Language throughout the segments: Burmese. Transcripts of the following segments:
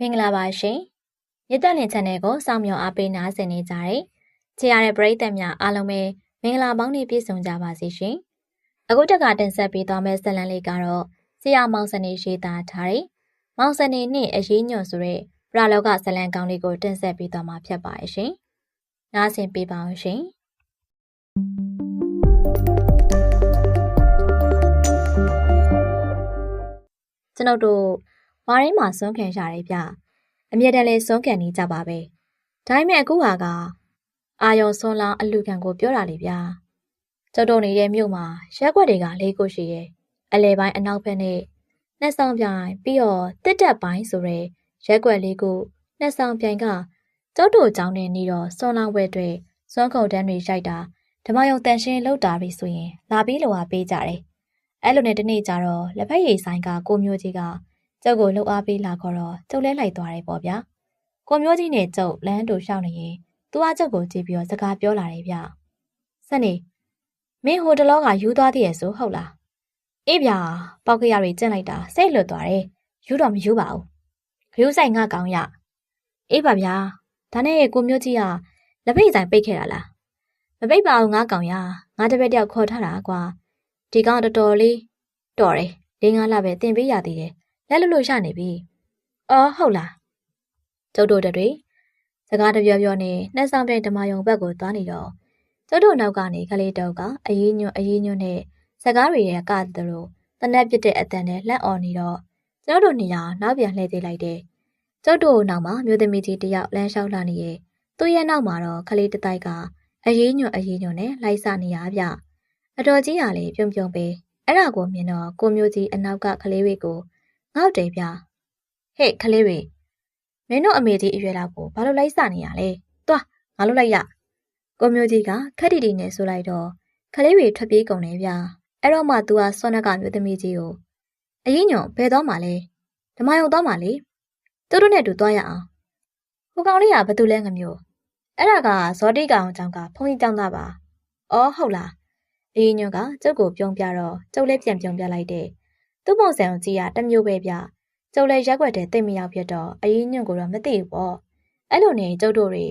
မင်္ဂလာပါရှင်။မြစ်တက်လင် channel ကိုစောင့်မျှော်အားပေးနားဆင်နေကြတဲ့ချစ်ရတဲ့ပရိသတ်များအားလုံးပဲမင်္ဂလာပေါင်းနဲ့ပြည့်စုံကြပါစေရှင်။အခုတက်ကတင်ဆက်ပေးသွားမယ့်ဇာတ်လမ်းလေးကတော့ဆရာမောင်စနေရေးသားထားတဲ့မောင်စနေနှင့်အရေးညွန့်ဆိုတဲ့ပရလောကဇာတ်လမ်းကောင်းလေးကိုတင်ဆက်ပေးသွားမှာဖြစ်ပါရဲ့ရှင်။နားဆင်ပေးပါအောင်ရှင်။ကျွန်ုပ်တို့ ဝါရင်းမှာစွန့်ခံရတယ်ဗျအမြဲတမ်းလဲစွန့်ခံနေကြပါပဲဒါပေမဲ့အခုဟာကအာယုံစွန်လောင်းအလူခံကိုပြောတာလေဗျာကျုပ်တို့နေတဲ့မြို့မှာရက်ွက်တွေကလေးခုရှိရဲ့အလဲပိုင်းအနောက်ဘက်နဲ့နှစ်ဆောင်ပြိုင်ပြီးတော့တစ်တက်ပိုင်းဆိုရဲရက်ွက်လေးခုနှစ်ဆောင်ပြိုင်ကကျုပ်တို့ကျောင်းနဲ့နေတော့စွန်လောင်းဝဲတွေစွန့်ခုန်တန်းတွေရိုက်တာဓမ္မယုံတန်ရှင်းလောက်တာပြီဆိုရင်လာပြီးလောကပေးကြတယ်အဲ့လိုနဲ့တနေ့ကျတော့လက်ဖက်ရည်ဆိုင်ကကိုမျိုးကြီးက ကျုပ်ကိုလှုပ်အားပေးလာခေါ်တော့ကျုပ်လဲလိုက်သွားတယ်ပေါ့ဗျာကိုမျိုးကြီးနဲ့ကျုပ်လမ်းတူရှောက်နေရင်သူကကျုပ်ကိုကြည့်ပြီးတော့စကားပြောလာတယ်ဗျစနေမင်းဟိုတလောကယူသွားသေးရဲ့ဆိုဟုတ်လားအေးဗျာပေါက်ကရတွေကျင့်လိုက်တာစိတ်လွတ်သွားတယ်ယူတော့မယူပါဘူးခရူးဆိုင်ငါကောင်းရအေးပါဗျာဒါနဲ့ကိုမျိုးကြီးကလက်ပိတ်ဆိုင်ပိတ်ခဲ့တာလားမပိတ်ပါဘူးငါကောင်ရငါတပည့်တယောက်ခေါ်ထားတာကွာဒီကောင်တော်တော်လေးတော်တယ်လေးငါလာပဲတင်ပေးရသေးတယ် လက်လွတ်လို့ရနေပြီ။အော်ဟုတ်လား။ကျုပ်တို့တွေစကားတပြောပြောနဲ့နှက်ဆောင်ပြိုင်ဓမ္မယုံဘက်ကိုသွားနေတော့ကျုပ်တို့နောက်ကနေကလေးတောက်ကအရေးညွန့်အရေးညွန့်နဲ့စကားတွေရဲ့ကတလို့တနက်ပြစ်တဲ့အတန်နဲ့လက်အော်နေတော့ကျုပ်တို့နေရာနောက်ပြန်လှည့်သေးလိုက်တယ်။ကျုပ်တို့နောက်မှာမြို့သမီးကြီးတယောက်လမ်းလျှောက်လာနေရဲ့သူ့ရဲ့နောက်မှာတော့ကလေးတတိုက်ကအရေးညွန့်အရေးညွန့်နဲ့လိုက်စနေရဗျ။အတော်ကြီးရလေပြုံပြုံပဲအဲ့ဒါကိုမြင်တော့ကိုမျိုးကြီးအနောက်ကကလေးတွေကို ငေါ့တယ်ဗျာဟဲ့ကလေးတွေမင်းတို့အမေကြီးအရွယ်လောက်ကိုဘာလို့လိုက်စနေရလဲသွားငါလို့လိုက်ရကိုမျိုးကြီးကခက်တီတီနဲ့ဆိုလိုက်တော့ကလေးတွေထွက်ပြေးကုန်တယ်ဗျာအဲ့တော့မှ तू ကစောနကမျိုးသမီးကြီးကိုအရင်ညွန်ဘယ်တော့မှလဲဓမ္မယုံတော့မှလေသူတို့နဲ့တူသွားရအောင်ဟိုကောင်လေးကဘာတူလဲငမျိုးအဲ့ဒါကဇောတိကောင်ကြောင့်ကဖုန်းကြီးကြောင့်သားပါအော်ဟုတ်လားအရင်ညွန်ကကျုပ်ကိုပြုံးပြတော့ကျုပ်လည်းပြန်ပြုံးပြလိုက်တယ် သူ့ပုံစံကိုကြည့်ရတမျိုးပဲဗျကျုပ်လည်းရက်ွက်တဲ့တိတ်မရောက်ဖြစ်တော့အရင်ညွန့်ကိုတော့မသိဘူးပေါ့အဲ့လိုနေကျုပ်တို့တွေ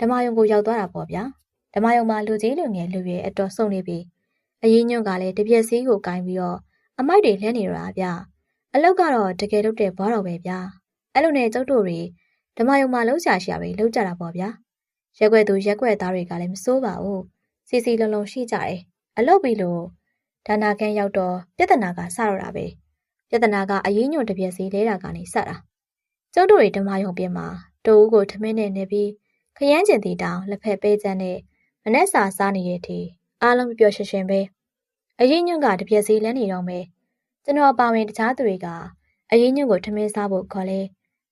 ဓမ္မယုံကိုရောက်သွားတာပေါ့ဗျာဓမ္မယုံမှာလူကြီးလူငယ်လူရွယ်အတော်စုံနေပြီအရင်ညွန့်ကလည်းတပြက်စီးကိုကင်ပြီးတော့အမိုက်တွေလှမ်းနေရတာဗျအလောက်ကတော့တကယ်လို့တဲ့ဘောတော့ပဲဗျာအဲ့လိုနဲ့ကျုပ်တို့တွေဓမ္မယုံမှာလှုပ်ရှားရှာပဲလှုပ်ကြတာပေါ့ဗျာရက်ွက်သူရက်ွက်သားတွေကလည်းမစိုးပါဘူးစီစီလုံးလုံးရှိကြတယ်အလုပ်ပြီးလို့ ဒါနာကန်ရောက်တော့ပြဿနာကစတော့တာပဲပြဿနာကအရေးညွန့်တပြက်စီလဲတာကနေစတာကျုပ်တို့တွေဓမ္မယုံပြင်မှာတူဦးကိုထမင်းနဲ့နေပြီးခရမ်းကျင်တီတောင်လက်ဖက်ပေးချမ်းနဲ့မနဲ့စာစားနေတဲ့အထိအားလုံးပျော်ရွှင်ရွှင်ပဲအရေးညွန့်ကတပြက်စီလဲနေတော့မယ်ကျွန်တော်ပါဝင်တခြားသူတွေကအရေးညွန့်ကိုထမင်းစားဖို့ခေါ်လဲ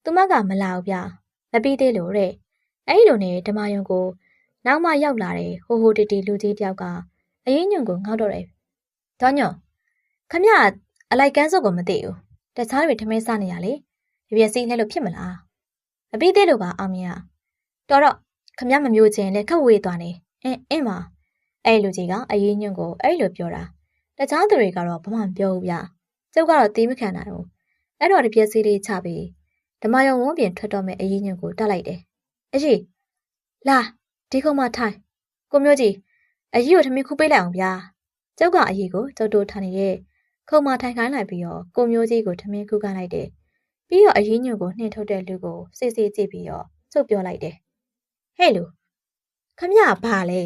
သူမကမလာဘူးဗျမပြီးသေးလို့တဲ့အဲ့ဒီလိုနဲ့ဓမ္မယုံကို နောက်မှရောက်လာတဲ့ဟိုဟိုတီတီလူကြီးတယောက်ကအရေးညွန့်ကိုငေါ့တော့တယ်။ ဒေါညွန့်ခမအလိုက်ကန်းစုပ်ကိုမသိဘူး။တခြားတွေထမင်းစားနေရလေ။ပြပြစီးလဲလို့ဖြစ်မလား။မပြီးသေးလို့ပါအောင်မြတ်။တော်တော့ခမမမျိုးချင်းလဲခက်ဝေးသွားနေ။အင်းအင်းပါ။အဲ့လူကြီးကအရေးညွန့်ကိုအဲ့လိုပြောတာ။တခြားသူတွေကတော့ဘာမှမပြောဘူးဗျ။ကျုပ်ကတော့တီးမခံနိုင်ဘူး။အဲ့တော့တပြက်စီးလေးချပြီးဓမ္မယုံဝန်းပြင်ထွက်တော့မဲ့အရေးညွန့်ကိုတက်လိုက်တယ်။အကြီးလာဒီခုမှထိုင်ကိုမျိုးကြီးအကြီးကိုထမင်းခူးပေးလိုက်အောင်ဗျာ ကျုပ်ကအရေးကိုကျုပ်တို့ထားနေတဲ့ခုံမထိုင်ခိုင်းလိုက်ပြီးတော့ကိုမျိုးကြီးကိုထမင်းခူးခိုင်းလိုက်တယ်ပြီးတော့အရေးညွန့်ကိုနှင်ထုတ်တဲ့လူကိုစိတ်စိတ်ကြည့်ပြီးတော့ကျုပ်ပြောလိုက်တယ်ဟဲ့လူခမရဘာလဲ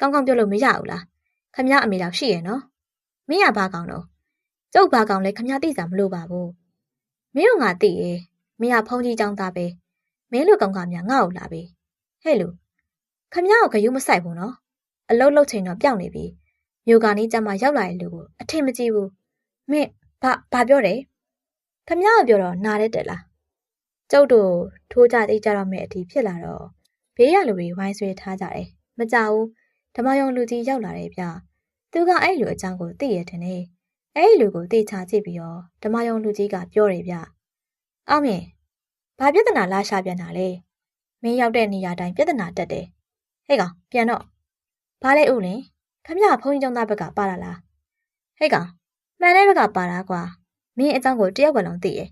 ကောင်းကောင်းပြောလို့မရဘူးလားခမရအမေလောက်ရှိရဲ့နော်မင်းကဘာကောင်တော့ကျုပ်ဘာကောင်လဲခမရသိစားမလို့ပါဘူးမင်းတို့ငါသိရဲ့မင်းကဖုန်းကြီးចောင်းသားပဲမင်းတို့ကောင်ကများငါ့ကိုလာပြီဟဲ့လူခမရကိုဂယုမဆိုင်ဘူးနော်အလုတ်လုတ်ချိန်တော့ပျောက်နေပြီ မြို့ကနေကြမှာရောက်လာတဲ့လူကိုအထင်မကြီးဘူးမင်းဘာဘာပြောတယ်ခမရပြောတော့နားရဲတယ်လားကျုပ်တို့ထိုးကြသိကြတော့မဲ့အတီဖြစ်လာတော့ဘေးရလူတွေဝိုင်းဆွဲထားကြတယ်မကြဘူးဓမ္မယုံလူကြီးရောက်လာတယ်ဗျသူကအဲ့လူအကြောင်းကိုသိရတဲ့နေအဲ့လူကိုသိချကြည့်ပြီးတော့ဓမ္မယုံလူကြီးကပြောတယ်ဗျအောင်မြင်ဘာပြဿနာလာရှာပြန်တာလဲမင်းရောက်တဲ့နေရာတိုင်းပြဿနာတက်တယ်ဟဲ့ကောင်ပြန်တော့ဘာလဲဦးလင် ခမရဘုန်းကြီးကျောင်းသားဘက်ကပါလာလားဟဲ့ကောင်မှန်တဲ့ဘက်ကပါတာကွာမင်းအကြောင်းကိုတယောက်ကလုံးသိရဲ့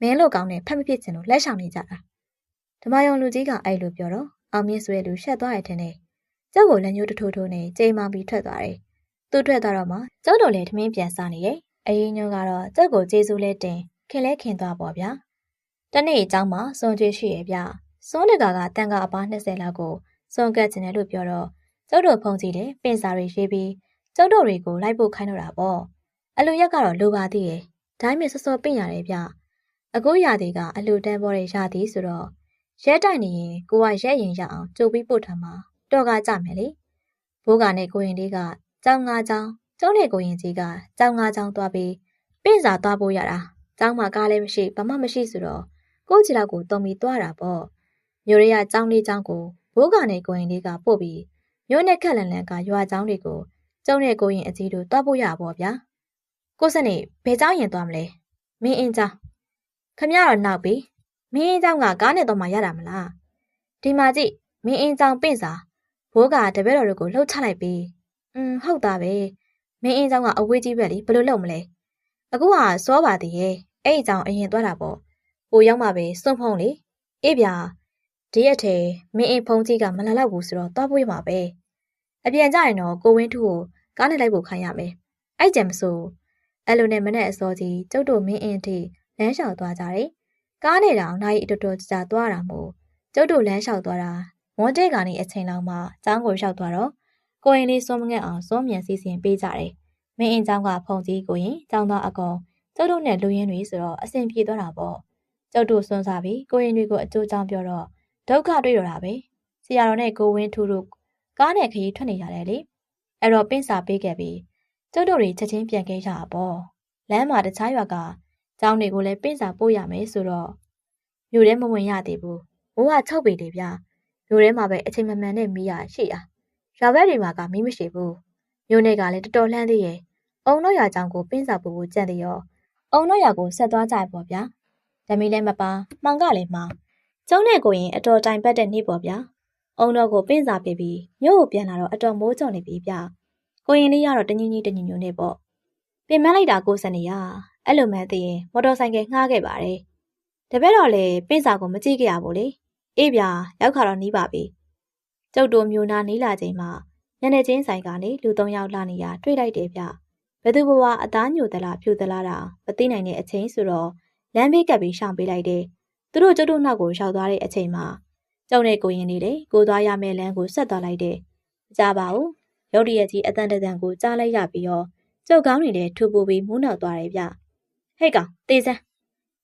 မင်းလို့ကောင်းနဲ့ဖက်မဖြစ်ချင်လို့လက်ဆောင်နေကြတာဓမ္မယုံလူကြီးကအဲ့လိုပြောတော့အောင်မြင့်ဆွဲလူရှက်သွားရတဲ့နဲ့ကျောက်ကိုလက်ညှိုးတထိုးထိုးနဲ့ချိန်မောင်ပြီးထွက်သွားတယ်သူ့ထွက်သွားတော့မှကျောက်တော်လည်းထမင်းပြန်စားနေရဲ့အရင်ညိုကတော့ကျောက်ကိုကျေးဇူးလဲတင်ခင်လဲခင်သွားပေါ့ဗျာတနေ့အကြောင်းမှာစွန်ကျွေးရှိရဲ့ဗျစွန်တကာကတန်ကအပါ20လောက်ကိုစွန်ကတ်ချင်တယ်လို့ပြောတော့ ကျောက်တော်ဖုန်ကြီးတယ်ပင်စာတွေရေးပြီးကျောက်တော်တွေကိုလိုက်ဖို့ခိုင်းတော့တာပေါ့အလူရက်ကတော့လိုပါသေးရဲ့ဒိုင်းမြေစောစောပင့်ရတယ်ဗျအခုရာသီကအလူတန်းပေါ်တဲ့ရာသီဆိုတော့ရဲတိုင်နေရင်ကိုကရဲရင်ရအောင်ကြိုပြီးပို့ထားမှာတော့ကကြမယ်လေဘိုးကနဲ့ကိုရင်လေးကကြောင်ငါကြောင်ကျောင်းနဲ့ကိုရင်ကြီးကကြောင်ငါကြောင်သွားပြီးပင့်စာသွားဖို့ရတာကျောင်းမှာကားလည်းမရှိဘာမှမရှိဆိုတော့ကိုကြီးလောက်ကိုတုံပြီးသွားတာပေါ့မျိုးရရကျောင်းလေးကျောင်းကိုဘိုးကနဲ့ကိုရင်လေးကပို့ပြီး မျိုးနဲ့ခက်လန်လန်ကရွာကျောင်းတွေကိုကျောင်းနဲ့ကိုရင်အကြီးတို့သွားဖို့ရပါဗျာကိုစနေဘယ်ကျောင်းရင်သွားမလဲမင်းအင်းကျောင်းခမရတော့နောက်ပြီမင်းအင်းကျောင်းကကားနဲ့တော့မှရတာမလားဒီမှာကြည့်မင်းအင်းကျောင်းပင့်စာဘိုးကတပည့်တော်တို့ကိုလှုပ်ချလိုက်ပြီอืมဟုတ်တာပဲမင်းအင်းကျောင်းကအဝေးကြီးပဲလေဘယ်လိုလုပ်မလဲအခုကစောပါသေးရဲ့အဲ့ဒီကျောင်းအရင်သွားတာပေါ့ဟိုရောက်မှပဲစွန့်ဖုံးလေအေးဗျာ ဒီရက်ထဲမင်းအင်ဖုံးကြီးကမလာတော့ဘူးဆိုတော့သွားပွေးမှာပဲအပြန်ကြရင်တော့ကိုဝင်းထူကိုကားနဲ့လိုက်ဖို့ခိုင်းရမယ်အဲ့ကြံမဆိုအဲ့လိုနဲ့မနဲ့အစောကြီးကျုပ်တို့မင်းအင်ထိလမ်းလျှောက်သွားကြတယ်ကားနဲ့တောင်နိုင်အတော်တော်ကြာသွားတာမို့ကျုပ်တို့လမ်းလျှောက်သွားတာဝန်တဲ့ကနေအချိန်လောက်မှအချောင်းကိုလျှောက်သွားတော့ကိုရင်လေးစွန့်မငက်အောင်စွန့်မြန်စီစဉ်ပေးကြတယ်မင်းအင်เจ้าကဖုန်ကြီးကိုရင်เจ้าသားအကောင်ကျုပ်တို့နဲ့လူရင်းတွေဆိုတော့အဆင်ပြေသွားတာပေါ့ကျုပ်တို့စွန့်စားပြီးကိုရင်တွေကိုအကျိုးကြောင့်ပြောတော့ ဒုက္ခတွေ့ရတာပဲဆရာတော်နဲ့ကိုဝင်းထူတို့ကားနဲ့ခရီးထွက်နေရတယ်လေအဲ့တော့ပင့်စာပေးခဲ့ပြီးကျုပ်တို့တွေချက်ချင်းပြန်ခဲ့ကြတာပေါ့လမ်းမှာတခြားရွာကကျောင်းတွေကိုလည်းပင့်စာပို့ရမယ်ဆိုတော့မြို့ထဲမဝင်ရသေးဘူးမိုးက၆ပေလေဗျာမြို့ထဲမှာပဲအချိန်မမှန်နဲ့မီးရရှိတာရွာဘက်တွေမှာကမီးမရှိဘူးမြို့နယ်ကလည်းတော်တော်လှမ်းသေးရဲ့အုံတော့ရွာကျောင်းကိုပင့်စာပို့ဖို့ကြံ့သေးရောအုံတော့ရွာကိုဆက်သွားကြပေါ့ဗျာဓမီလည်းမပါမှောင်ကလည်းမှောင် ကျုံးနဲ့ကိုရင်အတော်တိုင်ပတ်တဲ့နေ့ပေါ့ဗျာအုံတော့ကိုပင့်စာပေးပြီးမြို့ကိုပြန်လာတော့အတော်မိုးကြုံနေပြီဗျကိုရင်လေးကတော့တညင်းကြီးတညညညနေပေါ့ပင်မလိုက်တာကိုစနေရအဲ့လိုမှသိရင်မော်တော်ဆိုင်ကငှားခဲ့ပါတယ်တပည့်တော်လည်းပင့်စာကိုမကြည့်ကြရဘူးလေအေးဗျာရောက်ခါတော့နီးပါပြီကျုပ်တို့မျိုးနာနီးလာချိန်မှာညနေချင်းဆိုင်ကနေလူ၃ယောက်လာနေရတွေ့လိုက်တယ်ဗျဘယ်သူဘဝအသားညိုသလားဖြူသလားတာမသိနိုင်တဲ့အချိန်ဆိုတော့လမ်းဘေးကပ်ပြီးရှောင်ပေးလိုက်တယ် သူတို့ကျုပ်တို့နောက်ကိုရောက်သွားတဲ့အချိန်မှာကျုံနဲ့ကိုရင်နေတယ်ကိုသွားရမယ့်လမ်းကိုဆက်သွားလိုက်တယ်မကြပါဘူးရုတ်တရက်ကြီးအတန်တန်ကိုကြားလိုက်ရပြီးတော့ကျုပ်ကောင်းနေတဲ့ထူပူပြီးမူးနောက်သွားတယ်ဗျဟဲ့ကောင်တေးစမ်း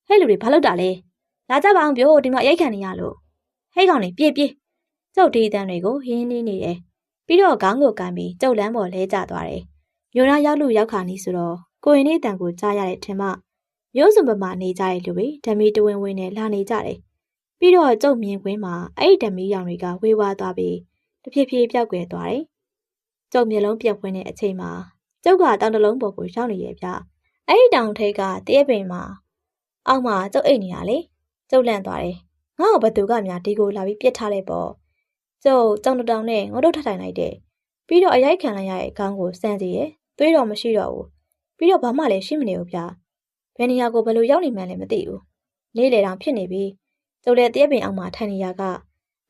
ဟဲ့လူတွေဘာလုပ်တာလဲလာကြပါအောင်ပြောဒီမှာရိုက်ခံနေရလို့ဟဲ့ကောင်လေးပြေးပြေးကျုပ်ဒီအတန်တွေကိုဟင်းနေနေတယ်ပြီးတော့ခေါင်းကိုကန်ပြီးကျုပ်လမ်းပေါ်လဲကျသွားတယ်မျိုးနာရောက်လို့ရောက်ခါနေဆိုတော့ကိုရင်လေးတန်ကိုကြားရတဲ့ထင်မှ မျိုးစုံပမာနေကြတဲ့လူတွေဓမီတဝင်းဝင်းနဲ့လာနေကြတယ်ပြီးတော့ကျုပ်မြင်ကွင်းမှာအဲ့ဒီဓမီရောင်တွေကဝေဝါးသွားပြီးတဖြည်းဖြည်းပြောက်ကွယ်သွားတယ်ကျုပ်မျက်လုံးပြက်ဖွင့်တဲ့အချိန်မှာကျုပ်ကတောင်တလုံးပေါ်ကိုရောက်နေရဲ့ဗျအဲ့ဒီတောင်ထိပ်ကတရက်ပင်မှာအောက်မှာကျုပ်အိတ်နေရလေကျုပ်လန့်သွားတယ်ငါ့ကိုဘသူကများဒီကိုလာပြီးပြစ်ထားလိုက်ပေါ့ကျုပ်ကြောင်တောင်နဲ့ငုတ်တုတ်ထထိုင်လိုက်တယ်ပြီးတော့အရိုက်ခံလိုက်ရတဲ့ခေါင်းကိုစမ်းစီရဲ့သွေးတော့မရှိတော့ဘူးပြီးတော့ဘာမှလည်းရှိမနေဘူးဗျ ဘယ်နေရာကိုဘယ်လိုရောက်နေမှန်းလည်းမသိဘူးနေ့လေတောင်ဖြစ်နေပြီကျုပ်လည်းတရက်ပင်အောက်မှာထိုင်နေရက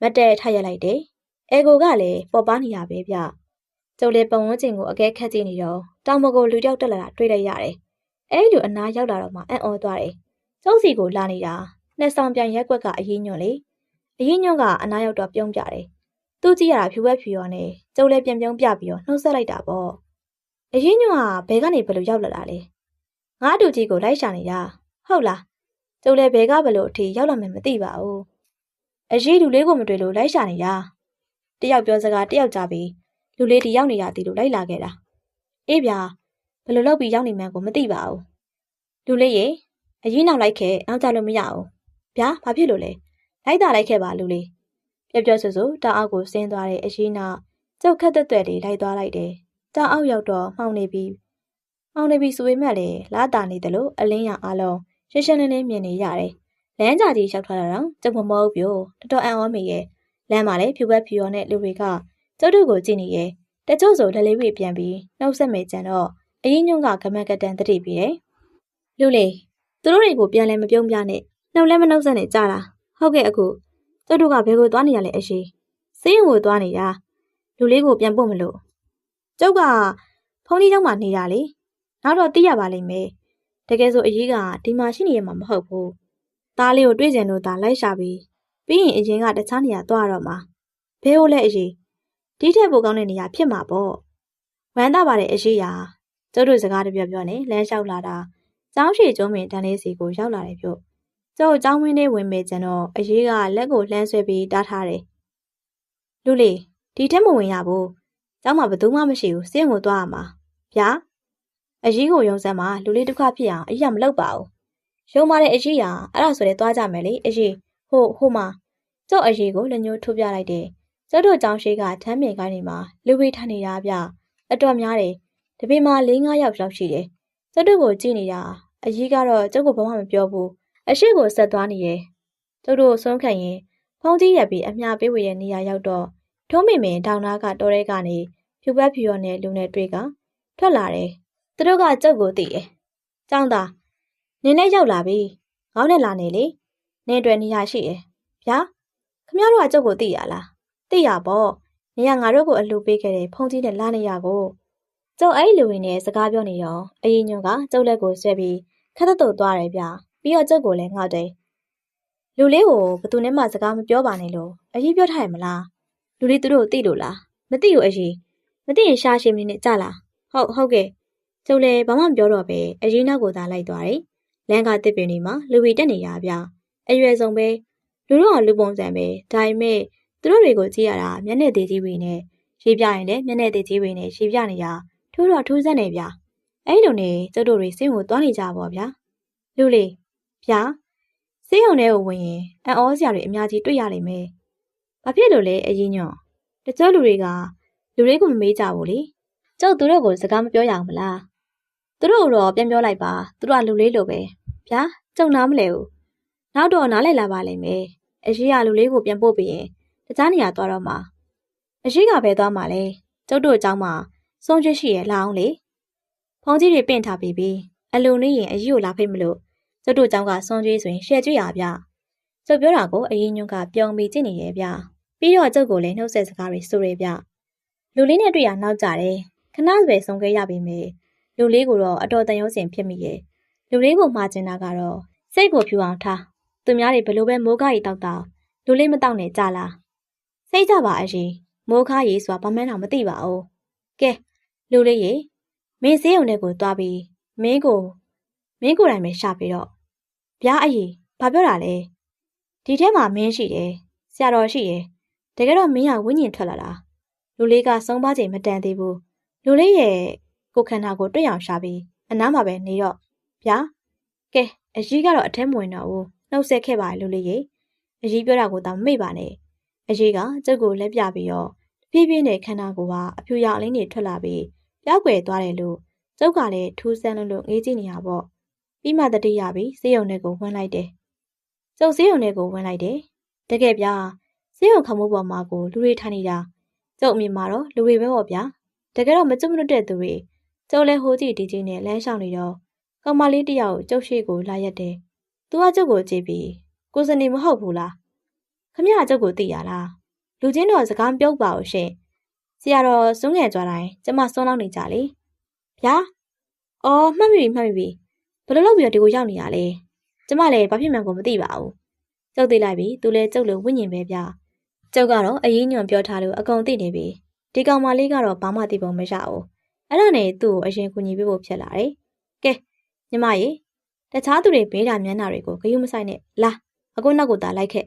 မတ်တဲထရက်လိုက်တယ်အဲကိုကလည်းပေါ်ပါနေရပဲဗျကျုပ်လည်းပတ်ဝန်းကျင်ကိုအကဲခတ်ကြည့်နေတော့တောင်မကိုလူတယောက်တက်လာတာတွေ့လိုက်ရတယ်။အဲဒီလိုအနားရောက်လာတော့မှအံ့ဩသွားတယ်။ကျုပ်စီကိုလာနေတာနှစ်ဆောင်ပြန်ရက်ွက်ကအရင်ညွန့်လေ။အရင်ညွန့်ကအနားရောက်တော့ပြုံးပြတယ်။သူ့ကြည့်ရတာဖြူဝက်ဖြူရောနဲ့ကျုပ်လည်းပြန်ပြုံးပြပြီးတော့နှုတ်ဆက်လိုက်တာပေါ့။အရင်ညွန့်ကဘဲကနေဘယ်လိုရောက်လာတာလဲ။ ငါအတူကြီးကိုလိုက်ရှာနေတာဟုတ်လား။ကျုပ်လည်းဘဲကဘယ်လိုအထိရောက်လာမှမသိပါဘူး။အရေးလူလေးကိုမတွေ့လို့လိုက်ရှာနေတာ။တယောက်ပြောစကားတယောက်ကြားပြီးလူလေးဒီရောက်နေရသည်လို့လိုက်လာခဲ့တာအေးဗျာဘယ်လိုလုပ်ပြီးရောက်နေမှန်းကိုမသိပါဘူးလူလေးရေအရင်နောက်လိုက်ခဲ့နောက်ကြလို့မရအောင်ဗျာဘာဖြစ်လို့လဲလိုက်တာလိုက်ခဲ့ပါလူလေးပြပြဆူဆူတောင်အောက်ကိုဆင်းသွားတဲ့အရင်နောက်ကျုပ်ခက်သက်သက်လေးလိုက်သွားလိုက်တယ်တောင်အောက်ရောက်တော့မှောင်နေပြီး ။မှောင်နေပြီဆိုပေမဲ့လည်းလာတာနေတယ်လို့အလင်းရောင်အားလုံးရှင်းရှင်းလင်းလင်းမြင်နေရတယ်။လမ်းကြကြီးရောက်ထားတာတော့ကျုပ်မမဟုတ်ဘူး။တော်တော်အံ့ဩမိရဲ့။လမ်းမှာလည်းဖြူဘက်ဖြူရော်နဲ့လူတွေကကျုပ်တို့ကိုကြည့်နေရဲ့။တချို့ဆိုဒလေးဝေးပြန်ပြီးနှုတ်ဆက်မယ်ကြံတော့အရင်ညွန့်ကကမက်ကတန်တတိပြီးတယ်။လူလေသူတို့တွေကိုပြန်လဲမပြုံးပြနဲ့။နှုတ်လဲမနှုတ်ဆက်နဲ့ကြတာ။ဟုတ်ကဲ့အခုကျုပ်တို့ကဘယ်ကိုသွားနေရလဲအရှိ။စေးရင်ကိုသွားနေတာ။လူလေးကိုပြန်ပို့မလို့။ကျုပ်ကဖုန်းကြီးကျောင်းမှာနေတာလေ။ နောက်တော့သိရပါလိမ့်မယ်တကယ်ဆိုအရေးကဒီမှာရှိနေရမှာမဟုတ်ဘူးသားလေးကိုတွေ့ကြံလို့သာလိုက်ရှာပြီးပြီးရင်အရင်ကတခြားနေရာသွားတော့မှာဘဲဟုတ်လဲအရေးဒီထက်ပိုကောင်းတဲ့နေရာဖြစ်မှာပေါ့ဝမ်းသာပါတယ်အရေးရာကျုပ်တို့စကားတပြောပြောနဲ့လမ်းလျှောက်လာတာကျောင်းရှိကျုံးမင်တန်းလေးစီကိုရောက်လာတယ်ပြောကျုပ်ကျောင်းဝင်းထဲဝင်ပေကျန်တော့အရေးကလက်ကိုလှမ်းဆွဲပြီးတားထားတယ်လူလေးဒီထက်မဝင်ရဘူးကျောင်းမှာဘယ်သူမှမရှိဘူးစင်းကိုသွားရမှာဗျာ အရေးကိုယုံစမ်းမှာလူလေးတစ်ခါဖြစ်အောင်အရေးမလုပ်ပါဘူးယုံပါတဲ့အရေးရာအဲ့ဒါဆိုလဲသွားကြမယ်လေအရေးဟိုဟိုမှာကျုပ်အရေးကိုလက်ညှိုးထိုးပြလိုက်တယ်ကျုပ်တို့ကျောင်းရှိကထမ်းမြင်ကိုင်းနေမှာလူဝေးထိုင်နေတာဗျအတော်များတယ်တပင်မှာ၄၅ယောက်လောက်ရှိတယ်ကျုပ်တို့ကိုကြည့်နေတာအရေးကတော့ကျုပ်ကိုဘာမှမပြောဘူးအရှိကိုဆက်သွားနေရဲ့ကျုပ်တို့ဆုံးခံရင်ဖုန်းကြီးရက်ပြီးအမြပေးဝေရဲ့နေရာရောက်တော့ထုံးမိမင်တောင်နာကတော်ရဲကနေဖြူပတ်ဖြူရောနဲ့လူနဲ့တွေ့ကထွက်လာတယ် သူတို့ကကျုပ်ကိုသိတယ်ကျောင်းသားနင်းနဲ့ရောက်လာပြီခေါင်းနဲ့လာနေလေနင်းအတွက်နေရာရှိတယ်ဗျာခမရတို့ကကျုပ်ကိုသိရလားသိရပေါ့နေရာငါတို့ကိုအလှပေးခဲ့တဲ့ဖုန်းကြီးနဲ့လာနေရကိုကျုပ်အဲ့လူဝင်နဲ့စကားပြောနေတော့အရင်ညွန့်ကကျုပ်လက်ကိုဆွဲပြီးခက်တုတ်သွားတယ်ဗျပြီးတော့ကျုပ်ကိုလည်းငေါ့တယ်လူလေးကိုဘသူနဲ့မှစကားမပြောပါနဲ့လို့အရင်ပြောထားရမလားလူလေးသူတို့သိလို့လားမသိဘူးအရင်မသိရင်ရှာရှင်းမင်းနဲ့ကြလားဟုတ်ဟုတ်ကဲ့ ကျုပ်လည်းဘာမှမပြောတော့ပဲအရင်နောက်ကိုသာလိုက်သွားတယ်လမ်းကတစ်ပင်တွေမှာလူဝီတက်နေရဗျအရွယ်ဆုံးပဲလူတို့ကလူပုံစံပဲဒါပေမဲ့သူတို့တွေကိုကြည့်ရတာမျက်နှာသေးကြီးတွေနဲ့ရေးပြရင်လည်းမျက်နှာသေးကြီးတွေနဲ့ရေးပြနေရထိုးတော့ထိုးစက်နေဗျအဲ့လိုနဲ့ကျုပ်တို့တွေစိတ်ကိုသွားနေကြပါဗျာလူလေးဗျာစေးုံထဲကိုဝင်ရင်အံ့ဩစရာတွေအများကြီးတွေ့ရလိမ့်မယ်ဘာဖြစ်လို့လဲအရင်ညွန့်တချို့လူတွေကလူတွေကိုမမေးကြဘူးလေကျုပ်သူတို့ကိုစကားမပြောရအောင်မလား သူတို့တော့ပြန်ပြောလိုက်ပါသူတို့ကလူလေးလိုပဲဗျာကြုံနားမလဲဘူးနောက်တော့နားလည်လာပါလိမ့်မယ်အရှိကလူလေးကိုပြန်ပို့ပြီးရင်တခြားနေရာသွားတော့မှာအရှိကပဲသွားမှာလဲကျုပ်တို့အကြောင်းမှာဆုံးချွတ်ရှိရလာအောင်လေဖုန်းကြီးတွေပင့်ထားပြီးပြီအလုံနေရင်အရှိကိုလာဖိတ်မလို့ကျုပ်တို့အကြောင်းကဆုံးချွတ်ဆိုရင်ရှယ်ကြွရဗျကျုပ်ပြောတာကိုအရင်ညွန့်ကပြုံပြီးကြည့်နေရဲ့ဗျပြီးတော့ကျုပ်ကိုလည်းနှုတ်ဆက်စကားတွေဆိုရဲဗျလူလေးနဲ့တွေ့ရနောက်ကြတယ်ခဏပဲဆုံခဲ့ရပြီမေး လူလေးကိုတော့အတော်တန်ရုံးစင်ဖြစ်မိရဲ့လူလေးကိုမှားကျင်တာကတော့စိတ်ကိုဖြူအောင်ထားသူများတွေဘလို့ပဲမိုးကားရီတောက်တာလူလေးမတောက်နဲ့ကြလားစိတ်ကြပါအရင်မိုးကားရီဆိုတာဘာမှန်းတော့မသိပါဘူးကဲလူလေးရေမင်းစည်းရုံထဲကိုသွားပြီးမင်းကိုမင်းကိုယ်တိုင်ပဲရှာပြီးတော့ဗျာအကြီးဘာပြောတာလဲဒီထဲမှာမင်းရှိတယ်ဆရာတော်ရှိတယ်တကယ်တော့မင်းကဝိညာဉ်ထွက်လာတာလူလေးကစုံပါချိန်မတန်သေးဘူးလူလေးရဲ့ ကိုခန္ဓာကိုတွေ့အောင်ရှာပြီးအနားမှာပဲနေတော့ဗျာကဲအကြီးကတော့အထဲမဝင်တော့ဘူးနှုတ်ဆက်ခဲ့ပါလူလေးရေအကြီးပြောတာကိုတော့မမေ့ပါနဲ့အကြီးကကျုပ်ကိုလက်ပြပြီးတော့ဖြည်းဖြည်းနဲ့ခန္ဓာကိုယ်ကအဖြူရောင်လေးတွေထွက်လာပြီးပြောက်ွယ်သွားတယ်လို့ကျုပ်ကလည်းထူးဆန်းလို့လို့ငေးကြည့်နေရပေါ့ပြီးမှတတိယပြီးစေးရုံတွေကိုဝင်လိုက်တယ်ကျုပ်စေးရုံတွေကိုဝင်လိုက်တယ်တကယ်ဗျာစေးရုံခမှုပေါ်မှာကိုလူတွေထိုင်နေတာကျုပ်အမြင်မှာတော့လူတွေပဲပေါ့ဗျာတကယ်တော့မကျွတ်မလွတ်တဲ့သူတွေ ကျုပ်လည်းဟိုကြည့်ဒီကြည့်နဲ့လမ်းလျှောက်နေတော့ကောင်မလေးတယောက်ကျုပ်ရှိကိုလာရက်တယ်သူကကျုပ်ကိုကြည့်ပြီးကိုစနေမဟုတ်ဘူးလားခမရကျုပ်ကိုသိရလားလူချင်းတော့စကားပြုတ်ပါဦးရှင်ဆရာတော်စွန်းငယ်ကြွားတိုင်းကျမစွန်းလောက်နေကြလေဗျာအော်မှတ်မိပြီမှတ်မိပြီဘယ်လိုလုပ်ပြီးတော့ဒီကိုရောက်နေရလဲကျမလည်းဘာဖြစ်မှန်းကိုမသိပါဘူးကျုပ်သိလိုက်ပြီသူလည်းကျုပ်လိုဝိညာဉ်ပဲဗျာကျုပ်ကတော့အရင်ညွန်ပြောထားလို့အကုန်သိနေပြီဒီကောင်မလေးကတော့ဘာမှသိပုံမရဘူး အဲ့ဒါနဲ့သူ့ကိုအရင်ကူညီပေးဖို့ဖြစ်လာတယ်ကဲညီမရေတခြားသူတွေဘေးတာမျက်နှာတွေကိုဂယုမဆိုင်နဲ့လာအခုနောက်ကိုသာလိုက်ခဲ့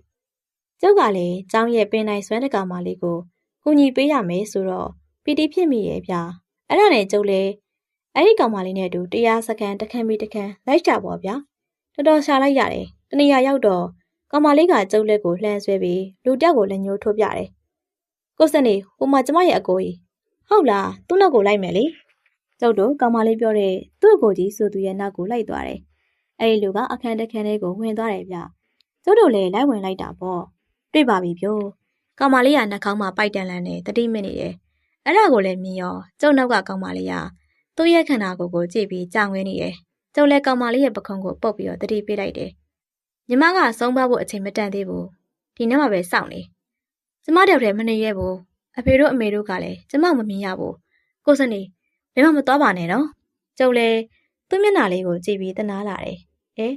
ကျုပ်ကလည်းကျောင်းရဲ့ပင်နိုင်ဆွမ်းတကောင်မလေးကိုကူညီပေးရမယ်ဆိုတော့ပီတီဖြစ်မိရဲ့ဗျာအဲ့ဒါနဲ့ကျုပ်လည်းအဲ့ဒီကောင်မလေးနဲ့အတူတရားစကန်တခန်းပြီးတခန်းလိုက်ကြပါဗျာတော်တော်ရှာလိုက်ရတယ်တနေရာရောက်တော့ကောင်မလေးကကျုပ်လက်ကိုလှမ်းဆွဲပြီးလူတက်ကိုလက်ညှိုးထိုးပြတယ်ကိုစနေဟိုမှာကျမရဲ့အကိုကြီး ဟုတ်လားသူ့နောက်ကိုလိုက်မယ်လေကျုပ်တို့ကောင်မလေးပြောတဲ့သူ့အကိုကြီးဆိုသူရဲ့နောက်ကိုလိုက်သွားတယ်အဲ့ဒီလူကအခန်းတစ်ခန်းလေးကိုဝင်သွားတယ်ဗျကျုပ်တို့လည်းလိုက်ဝင်လိုက်တာပေါ့တွေ့ပါပြီပြိုကောင်မလေးကနှာခေါင်းမှာပိုက်တန်လန်းနဲ့တတိမစ်နေတယ်အဲ့ဒါကိုလည်းမြင်ရောကျုပ်နောက်ကကောင်မလေးကသူ့ရဲ့ခန္ဓာကိုယ်ကိုကြည့်ပြီးကြောင်ဝင်းနေတယ်ကျုပ်လည်းကောင်မလေးရဲ့ပခုံးကိုပုတ်ပြီးတော့တတိပေးလိုက်တယ်ညီမကဆုံးပါဖို့အချိန်မတန်သေးဘူးဒီနေ့မှပဲစောင့်နေကျမတယောက်တည်းမနေရဘူး အဖေတို့အမေတို့ကလည်းကျမမမြင်ရဘူးကိုစနေဘယ်မှမသွားပါနဲ့နော်ကျုပ်လည်းသူ့မျက်နှာလေးကိုကြည့်ပြီးတနာလာတယ်အဲ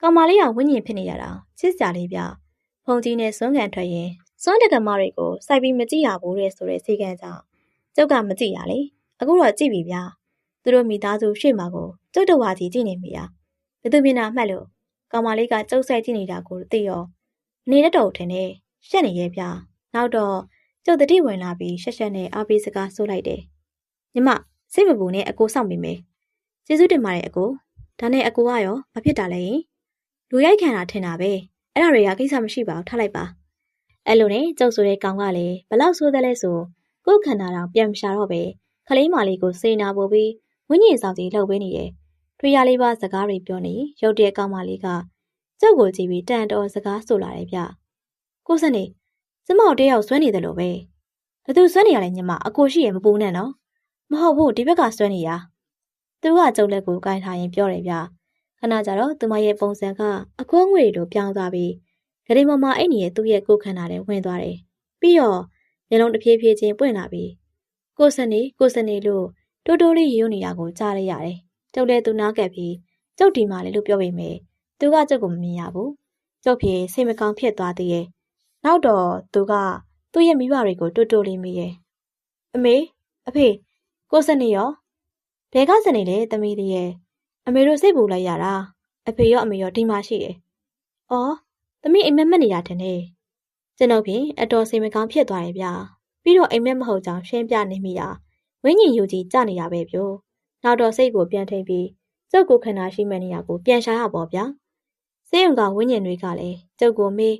ကောင်မလေးကဝင်းညင်ဖြစ်နေရတာချစ်စရာလေးပြဖုန်ကြီးနဲ့စွန်းကန်ထွက်ရင်စွန်းတကမတွေကိုစိုက်ပြီးမကြည့်ရဘူးတဲ့ဆိုတဲ့စီကံကြောင့်ကျုပ်ကမကြည့်ရလေအခုတော့ကြည့်ပြီဗျာသူတို့မိသားစုရှေ့မှာကိုကျုပ်တော်ဝါကြီးကြည့်နေမိရဘယ်သူမျက်နှာမှတ်လို့ကောင်မလေးကကျုပ်ဆိုင်ကြည့်နေတာကိုသိရောနေတတ်တော်ထင်တယ်ရှက်နေရဲ့ဗျာနောက်တော့ ကျုပ်တတိဝင်လာပြီးရှက်ရှက်နဲ့အားပေးစကားဆိုလိုက်တယ်ညီမစိတ်မပူနဲ့အကိုစောင့်မိမယ်ကျေးဇူးတင်ပါတယ်အကိုဒါနဲ့အကိုကရောဘာဖြစ်တာလဲယင်လူရိုက်ခံတာထင်တာပဲအဲ့ဒါတွေကကိစ္စမရှိပါဘူးထားလိုက်ပါအဲ့လိုနဲ့ကျုပ်ဆိုတဲ့ကောင်ကလည်းဘလောက်ဆိုးတယ်လဲဆိုကိုယ်ခန္ဓာတော်ပြန်မရှာတော့ပဲခလေးမလေးကိုစေနာပို့ပြီးဝင်းညင်ဆောင်ကြီးလှုပ်ပေးနေတယ်ထွေရလေးပါစကားတွေပြောနေရုတ်တဲ့ကောင်မလေးကကျုပ်ကိုကြည့်ပြီးတန်တော်စကားဆိုလာတယ်ဗျကိုစနေ ကျမတို့တယောက်ဆွဲနေတယ်လို့ပဲဘသူဆွဲနေရလဲညီမအကိုရှိရမပူနဲ့နော်မဟုတ်ဘူးဒီဘက်ကဆွဲနေရသူကကျုပ်လက်ကိုကိုင်ထားရင်ပြောတယ်ဗျခဏကြတော့သူမရဲ့ပုံစံကအကွန်းငွေလိုပြောင်းသွားပြီးဂရိမမအဲ့နေရဲ့သူ့ရဲ့ကိုယ်ခန္ဓာထဲဝင်သွားတယ်ပြီးတော့မျက်လုံးတစ်ဖြည်းဖြည်းချင်းပွင့်လာပြီးကိုစနေကိုစနေလို့တိုးတိုးလေးရုံနေတာကိုကြားလိုက်ရတယ်ကျုပ်လည်းသူနားကပ်ပြီးကျုပ်ဒီမှာလေလို့ပြောပေမဲ့သူကကျုပ်ကိုမမြင်ရဘူးကျုပ်ပြေစိတ်မကောင်းဖြစ်သွားသေးရဲ့ နောက်တော့သူကသူ့ရဲ့မိဘတွေကိုတိုးတိုးလေးမိရဲ့အမေအဖေကိုစနေရောဘဲကစနေလေသမီးလေးရဲ့အမေတို့စိတ်ပူလိုက်ရတာအဖေရောအမေရောဒီမှာရှိတယ်။အော်သမီးအိမ်မက်မက်နေတာတည်းနေကျွန်ုပ်ဖြင့်အတော်စိတ်မကောင်းဖြစ်သွားရဲ့ဗျာပြီးတော့အိမ်မက်မဟုတ်ကြောင်ရှင်းပြနေမိတာဝင်းညင်ယူကြီးကြနေရပဲပြိုနောက်တော့စိတ်ကိုပြန်ထိန်ပြီးကျုပ်ကိုခန္ဓာရှိမဲ့နေရာကိုပြန်ရှာရပါဗျာစေယုံကဝင်းညင်တွေကလည်းကျုပ်ကိုမေး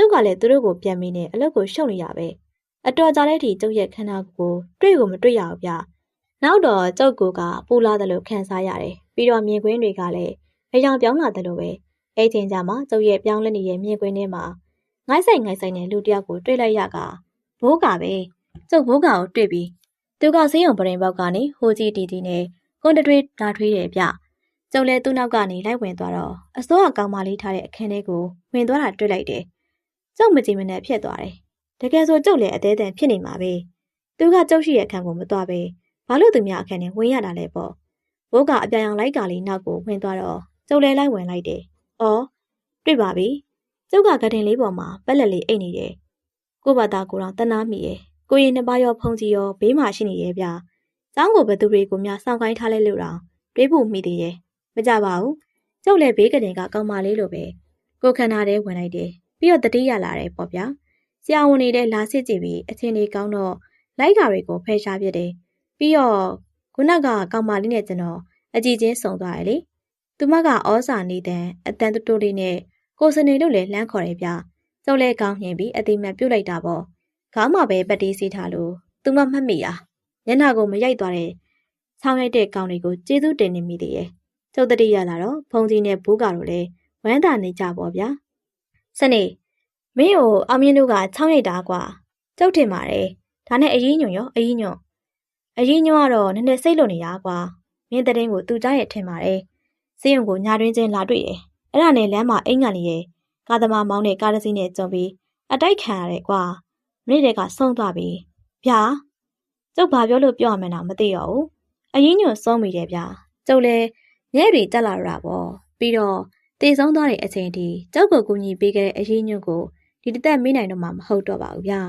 ကျုပ်ကလည်းသူတို့ကိုပြန်မေးနေအလုပ်ကိုရှုပ်နေရပဲအတော်ကြာတဲ့ထိကျုပ်ရဲ့ခန္ဓာကိုတွေ့ကိုမတွေ့ရဘူးဗျာနောက်တော့ကျုပ်ကိုကပူလာတယ်လို့ခံစားရတယ်ပြီးတော့မြင်ကွင်းတွေကလည်းအယောင်ပြောင်းလာတယ်လို့ပဲအဲ့ချိန်ကျမှကျုပ်ရဲ့ပြောင်းလဲနေတဲ့မြင်ကွင်းထဲမှာငိုင်းဆိုင်ငိုင်းဆိုင်တဲ့လူတစ်ယောက်ကိုတွေ့လိုက်ရကဘိုးကပဲကျုပ်ဘိုးကကိုတွေ့ပြီးသူကဆေးရုံပရင်ပေါက်ကနေဟိုကြီးတီတီနဲ့ကွန်တထွေးဓာထွေးတယ်ဗျကျုပ်လည်းသူ့နောက်ကနေလိုက်ဝင်သွားတော့အစိုးရကောင်မလေးထားတဲ့အခန်းထဲကိုဝင်သွားတာတွေ့လိုက်တယ် ကျုပ်မကြည့်မနဲ့ဖြစ်သွားတယ်တကယ်ဆိုကျုပ်လည်းအသေးအံဖြစ်နေမှာပဲသူကကျုပ်ရှိတဲ့အခန်းကိုမသွားပဲဘာလို့သူများအခန်းထဲဝင်ရတာလဲပေါ့ဘိုးကအပြန်အောင်လိုက်ကလေးနောက်ကိုဝင်သွားတော့ကျုပ်လည်းလိုက်ဝင်လိုက်တယ်။အော်တွေ့ပါပြီ။ကျုပ်ကကတင်လေးပေါ်မှာပက်လက်လေးအိတ်နေတယ်။ကို့ဘာသာကိုတော့တနာမိရဲ့။ကိုရင်နှစ်ပါးရောဖုန်ကြီးရောဘေးမှာရှိနေရဲ့ဗျာ။ကျောင်းကိုဘသူတွေကိုများစောင့်ခိုင်းထားလဲလို့တော့တွေးဖို့မိသေးရဲ့။မကြပါဘူး။ကျုပ်လည်းဘေးကတင်ကကောင်းပါလေးလိုပဲ။ကိုခန္ဓာထဲဝင်လိုက်တယ်။ ပြီးတော့တတိရလာတယ်ပေါ့ဗျာ။ဆရာဝန်နေတဲ့လာစစ်ကြည့်ပြီးအချင်းလေးကောင်းတော့လိုက်ကာတွေကိုဖယ်ရှားပြတယ်။ပြီးတော့ခုနကကောင်မလေးနဲ့ကျွန်တော်အကြည့်ချင်းစုံသွားတယ်လေသူမကဩစာနေတဲ့အတန်တူတူလေးနဲ့ကိုစနေတို့လည်းလှမ်းခေါ်တယ်ဗျကျုပ်လည်းကောင်းညင်ပြီးအတိမတ်ပြုတ်လိုက်တာပေါ့ခေါင်းမှာပဲပတ်တီးစီးထားလို့သူမမှတ်မိတာညနာကိုမရိုက်သွားတဲ့ဆောင်းရိုက်တဲ့ကောင်တွေကိုကျေးဇူးတင်နေမိသေးရဲ့ကျုပ်တတိရလာတော့ဖုန်ကြီးနဲ့ဘူးကတော့လည်းဝမ်းသာနေကြပေါ့ဗျာ စနေမင်းကိုအောင်မြင့်တို့ကချောင်းရိုက်တာကွာကျုပ်တင်ပါတယ်ဒါနဲ့အရင်ညွန့်ရောအရင်ညွန့်အရင်ညွန့်ကတော့နည်းနည်းစိတ်လွန်နေတာကွာမင်းတဲ့င်းကိုသူကြားရဲ့ထင်ပါတယ်။စေးရုံကိုညာတွင်းချင်းလာတွေ့တယ်။အဲ့ဒါနဲ့လမ်းမှာအိမ်ကန်လေးရဲ့ကားသမားမောင်းတဲ့ကားတစ်စီးနဲ့ကြုံပြီးအတိုက်ခံရတယ်ကွာ။မိနစ်တည်းကဆုံးသွားပြီ။ဗျာ။ကျုပ်ဘာပြောလို့ပြောရမလဲတော့မသိတော့ဘူး။အရင်ညွန့်ဆုံးမိတယ်ဗျာ။ကျုပ်လည်းညဲ့တွေတက်လာတော့တာပေါ့။ပြီးတော့ တည်ဆုံးသွားတဲ့အချိန်ထိကျုပ်ကိုကူညီပေးခဲ့တဲ့အရင်ညွန့်ကိုဒီတစ်သက်မေးနိုင်တော့မှမဟုတ်တော့ပါဘူးဗျာ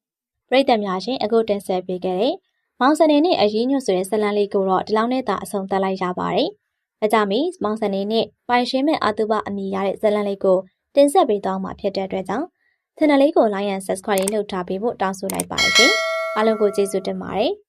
။ပရိသတ်များရှင်အခုတင်ဆက်ပေးခဲ့တဲ့မောင်စနေနဲ့အရင်ညွတ်ဆိုတဲ့ဇလန်လေးကိုတော့ဒီလောက်နဲ့သာအဆုံးသတ်လိုက်ရပါတယ်။အကြမီမောင်စနေနဲ့ပိုင်ရှင်းမဲ့အာတုဘအမည်ရတဲ့ဇလန်လေးကိုတင်ဆက်ပေးသွားမှာဖြစ်တဲ့အတွက်ကြောင့် channel လေးကို like and subscribe လုပ်ထားပေးဖို့တောင်းဆိုလိုက်ပါတယ်ရှင်။အားလုံးကိုကျေးဇူးတင်ပါတယ်။